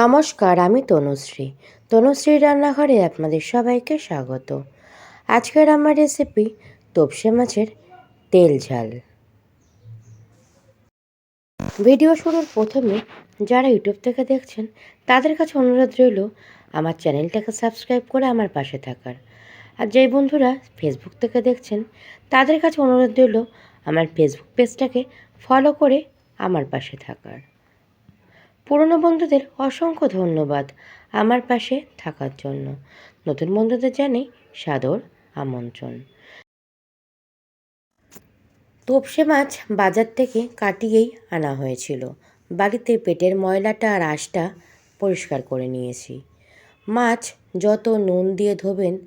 নমস্কার, আমি তনুশ্রী। তনুশ্রী রান্নাঘরে আপনাদের সবাইকে স্বাগত। আজকের আমার রেসিপি তোপসে মাছের তেল ঝাল। ভিডিও শুরুর প্রথমে যারা ইউটিউব থেকে দেখছেন, তাদের কাছে অনুরোধ রইল আমার চ্যানেলটাকে সাবস্ক্রাইব করে আমার পাশে থাকার। আর যেই বন্ধুরা ফেসবুক থেকে দেখছেন, তাদের কাছে অনুরোধ রইল আমার ফেসবুক পেজটাকে ফলো করে আমার পাশে থাকার। পুরনো বন্ধুদের অসংখ্য ধন্যবাদ আমার পাশে থাকার জন্য। নতুন বন্ধুদের জানাই সাদর আমন্ত্রণ। তোপসে মাছ বাজার থেকে কাটিয়েই আনা হয়েছিল। বাড়িতে পেটের ময়লাটা আর আশটা পরিষ্কার করে নিয়েছি। মাছ যত নুন দিয়ে ধোবেন,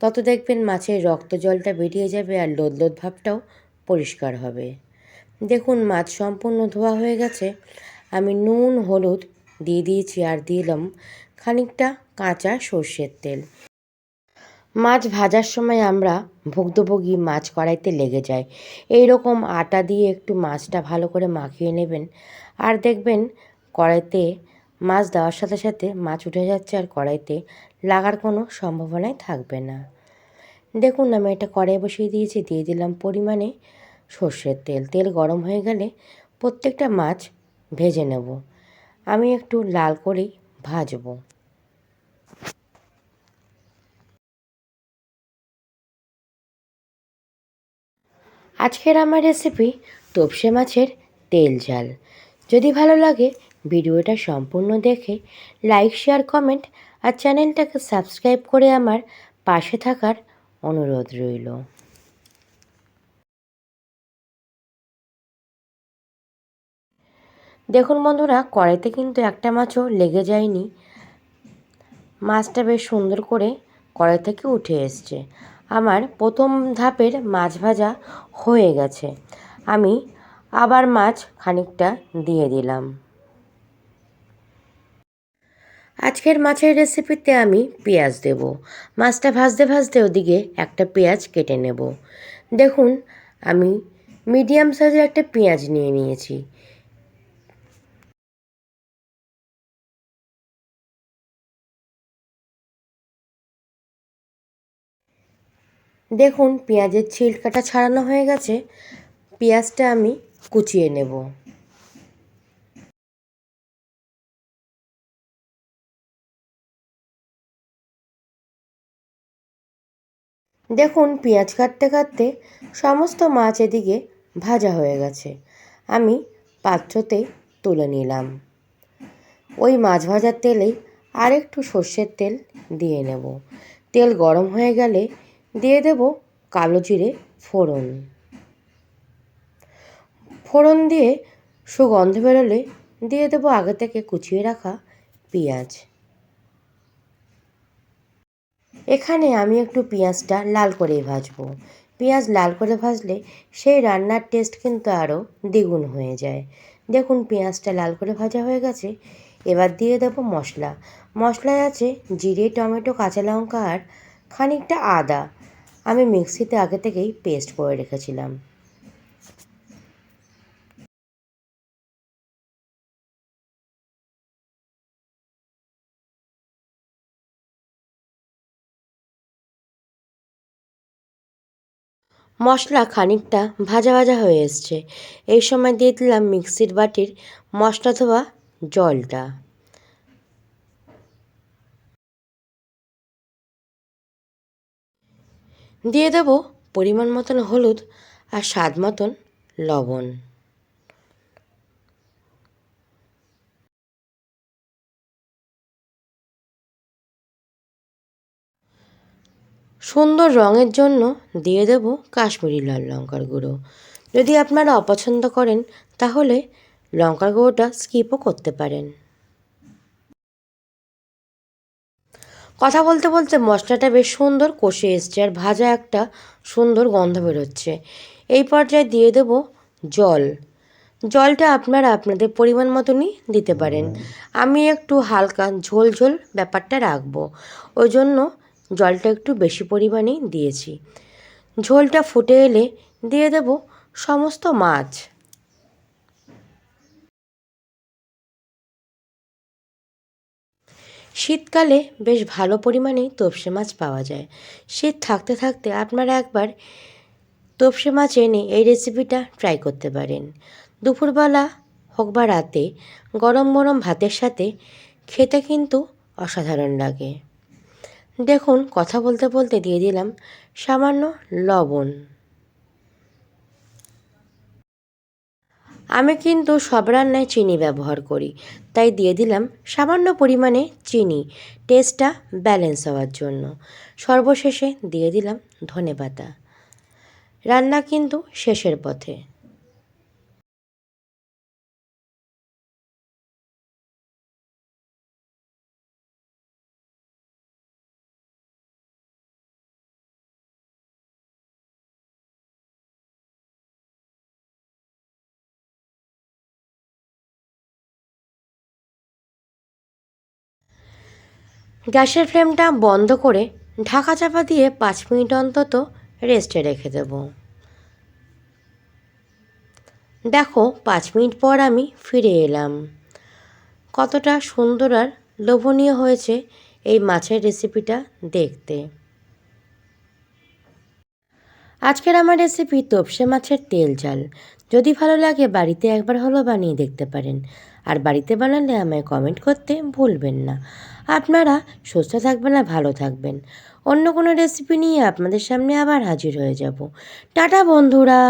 তত দেখবেন মাছের রক্ত জলটা বেরিয়ে যাবে আর লোদ লোদ ভাবটাও পরিষ্কার হবে। দেখুন মাছ সম্পূর্ণ ধোয়া হয়ে গেছে। আমি নুন, হলুদ দিয়ে দিয়েছি আর দিলাম খানিকটা কাঁচা সর্ষের তেল। মাছ ভাজার সময় আমরা ভুক্তভোগী মাছ কড়াইতে লেগে যায় এই রকম আটা দিয়ে একটু মাছটা ভালো করে মাখিয়ে নেবেন আর দেখবেন কড়াইতে মাছ দেওয়ার সাথে সাথে মাছ উঠে যাচ্ছে আর কড়াইতে লাগার কোনো সম্ভাবনাই থাকবে না। দেখুন, আমি এটা কড়াই বসিয়ে দিয়েছি, দিয়ে দিলাম পরিমাণে সর্ষের তেল। তেল গরম হয়ে গেলে প্রত্যেকটা মাছ ভেজে নেব। আমি একটু লাল করেই ভাজবো। আজকের আমার রেসিপি তোপসে মাছের তেল ঝাল। যদি ভালো লাগে ভিডিওটা সম্পূর্ণ দেখে লাইক শেয়ার কমেন্ট আর চ্যানেলটাকে সাবস্ক্রাইব করে আমার পাশে থাকার অনুরোধ রইল। দেখুন বন্ধুরা, কড়াইতে কিন্তু একটা মাছও লেগে যায়নি। মাছটা বেশ সুন্দর করে কড়াই থেকে উঠে এসছে। আমার প্রথম ধাপের মাছ ভাজা হয়ে গেছে। আমি আবার মাছ খানিকটা দিয়ে দিলাম। আজকের মাছের রেসিপিতে আমি পেঁয়াজ দেব। মাছটা ভাজতে ভাজতে ওদিকে একটা পেঁয়াজ কেটে নেব। দেখুন, আমি মিডিয়াম সাইজের একটা পেঁয়াজ নিয়ে নিয়েছি। দেখুন, পেঁয়াজের ছিলকাটা ছাড়ানো হয়ে গেছে। পেঁয়াজটা আমি কুচিয়ে নেব। দেখুন, পেঁয়াজ কাটতে কাটতে সমস্ত মাছ এদিকে ভাজা হয়ে গেছে। আমি পাত্রতে তুলে নিলাম। ওই মাছ ভাজার তেলেই আরেকটু সর্ষের তেল দিয়ে নেব। তেল গরম হয়ে গেলে দিয়ে দেব কালো জিরে ফোড়ন। ফোড়ন দিয়ে সুগন্ধ বেরোলে দিয়ে দেবো আগে থেকে কুচিয়ে রাখা পেঁয়াজ। এখানে আমি একটু পেঁয়াজটা লাল করেই ভাজবো। পেঁয়াজ লাল করে ভাজলে সেই রান্নার টেস্ট কিন্তু আরও দ্বিগুণ হয়ে যায়। দেখুন পেঁয়াজটা লাল করে ভাজা হয়ে গেছে। এবার দিয়ে দেবো মশলা। মশলায় আছে জিরে, টমেটো, কাঁচা লঙ্কা আর খানিকটা আদা। আমি মিক্সিতে আগে থেকেই পেস্ট করে রেখেছিলাম। মশলা খানিকটা ভাজা ভাজা হয়ে এসছে। এই সময় দিয়ে দিলাম মিক্সির বাটির মশলা ধোয়া জলটা। দিয়ে দেব পরিমাণ মতন হলুদ আর স্বাদ মতন লবণ। সুন্দর রঙের জন্য দিয়ে দেব কাশ্মীরি লাল লঙ্কার গুঁড়ো। যদি আপনারা অপছন্দ করেন, তাহলে লঙ্কার গুঁড়োটা স্কিপও করতে পারেন। কথা বলতে বলতে মশলাটা বেশ সুন্দর কষে এসছে আর ভাজা একটা সুন্দর গন্ধ বেরোচ্ছে। এই পর্যায়ে দিয়ে দেব জল। জলটা আপনারা আপনাদের পরিমাণ মতনই দিতে পারেন। আমি একটু হালকা ঝোল ঝোল ব্যাপারটা রাখব। ওই জন্য জলটা একটু বেশি পরিমাণেই দিয়েছি। ঝোলটা ফুটে এলে দিয়ে দেব সমস্ত মাছ। শীতকালে বেশ ভালো পরিমাণেই তোপসে মাছ পাওয়া যায়। শীত থাকতে থাকতে আপনারা একবার তোপসে মাছ এনে এই রেসিপিটা ট্রাই করতে পারেন। দুপুরবেলা হোক বা রাতে গরম গরম ভাতের সাথে খেতে কিন্তু অসাধারণ লাগে। দেখুন, কথা বলতে বলতে দিয়ে দিলাম সামান্য লবণ। আমি কিন্তু সব রান্নায় চিনি ব্যবহার করি। তাই দিয়ে দিলাম সামান্য পরিমাণে চিনি। টেস্টটা ব্যালেন্স হওয়ার জন্য। সর্বশেষে দিয়ে দিলাম ধনে পাতা রান্না কিন্তু শেষের পথে। গ্যাসের ফ্লেমটা বন্ধ করে ঢাকা চাপা দিয়ে পাঁচ মিনিট অন্তত রেস্টে রেখে দেব। দেখো, পাঁচ মিনিট পর আমি ফিরে এলাম। কতটা সুন্দর আর লোভনীয় হয়েছে এই মাছের রেসিপিটা দেখতে। আজকের আমার রেসিপি তোপসে মাছের তেল ঝাল যদি ভালো লাগে বাড়িতে একবার হলো বানিয়ে দেখতে পারেন। আর বাড়িতে বানালে আমায় কমেন্ট করতে ভুলবেন না। আপনারা সুস্থ থাকবেন আর ভালো থাকবেন। অন্য কোনো রেসিপি নিয়ে আপনাদের সামনে আবার হাজির হয়ে যাব। টাটা বন্ধুরা!